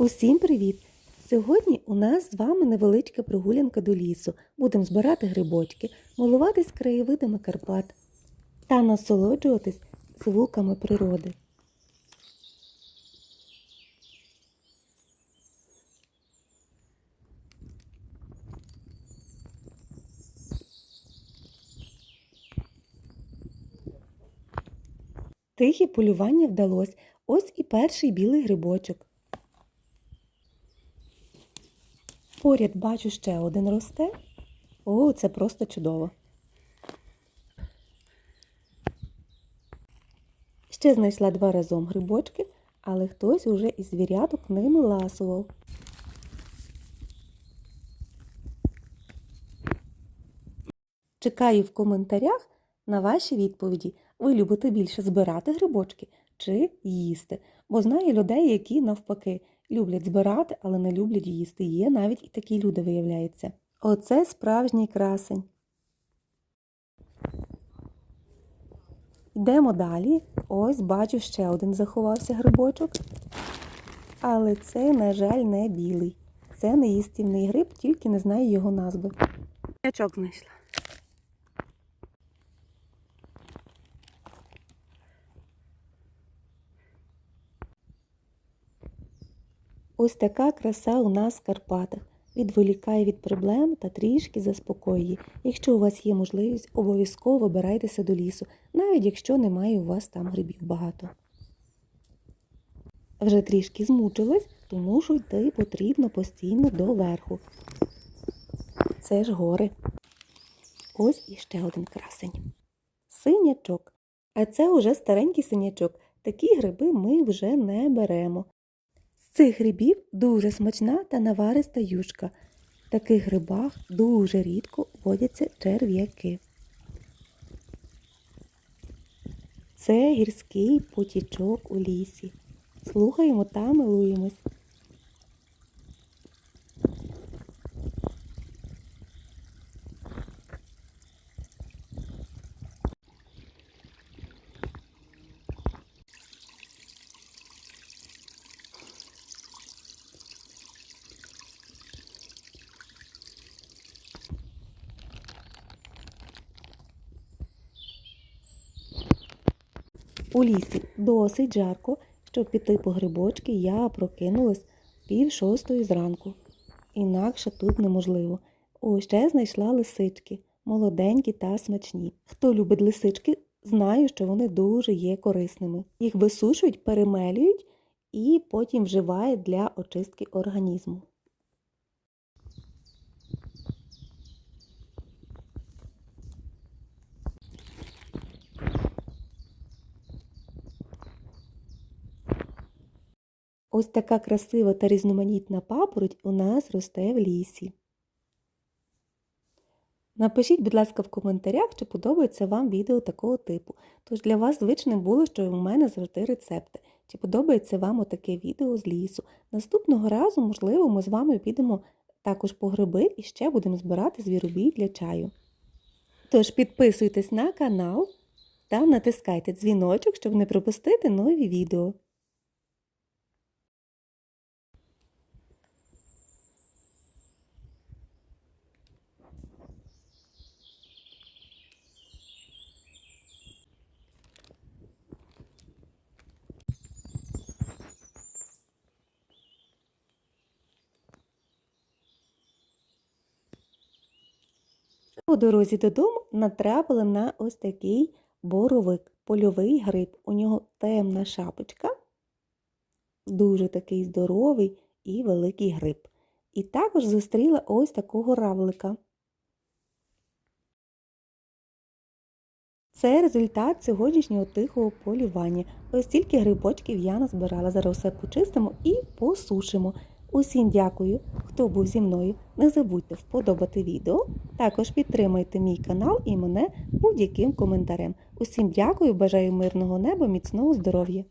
Усім привіт! Сьогодні у нас з вами невеличка прогулянка до лісу. Будемо збирати грибочки, милуватись краєвидами Карпат та насолоджуватись звуками природи. Тихе полювання вдалось. Ось і перший білий грибочок. Поряд бачу ще один росте. О, це просто чудово. Ще знайшла два разом грибочки, але хтось уже із звіряток ними ласував. Чекаю в коментарях на ваші відповіді. Ви любите більше збирати грибочки чи їсти? Бо знаю людей, які навпаки люблять збирати, але не люблять їсти. Є навіть і такі люди, виявляється. Оце справжній красень. Йдемо далі. Ось бачу ще один заховався грибочок. Але це, на жаль, не білий. Це неїстівний гриб, тільки не знаю його назви. Ячок знайшла. Ось така краса у нас в Карпатах. Відволікає від проблем та трішки заспокоює. Якщо у вас є можливість, обов'язково вибирайтеся до лісу, навіть якщо немає у вас там грибів багато. Вже трішки змучилась, тому що йти потрібно постійно до верху. Це ж гори. Ось іще один красень. Синячок. А це уже старенький синячок. Такі гриби ми вже не беремо. Цих грибів дуже смачна та навариста юшка. В таких грибах дуже рідко водяться черв'яки. Це гірський потічок у лісі. Слухаємо та милуємось. У лісі досить жарко, щоб піти по грибочки, я прокинулась пів шостої зранку. Інакше тут неможливо. О, ще знайшла лисички, молоденькі та смачні. Хто любить лисички, знає, що вони дуже є корисними. Їх висушують, перемелюють і потім вживають для очистки організму. Ось така красива та різноманітна папороть у нас росте в лісі. Напишіть, будь ласка, в коментарях, чи подобається вам відео такого типу. Тож для вас звичним було, що у мене завжди рецепти. Чи подобається вам отаке відео з лісу. Наступного разу, можливо, ми з вами підемо також по гриби і ще будемо збирати звіробій для чаю. Тож підписуйтесь на канал та натискайте дзвіночок, щоб не пропустити нові відео. По дорозі додому натрапили на ось такий боровик, польовий гриб. У нього темна шапочка, дуже такий здоровий і великий гриб. І також зустріла ось такого равлика. Це результат сьогоднішнього тихого полювання. Ось тільки грибочків я назбирала. Зараз все почистимо і посушимо. Усім дякую, хто був зі мною. Не забудьте вподобати відео. Також підтримайте мій канал і мене будь-яким коментарем. Усім дякую, бажаю мирного неба, міцного здоров'я!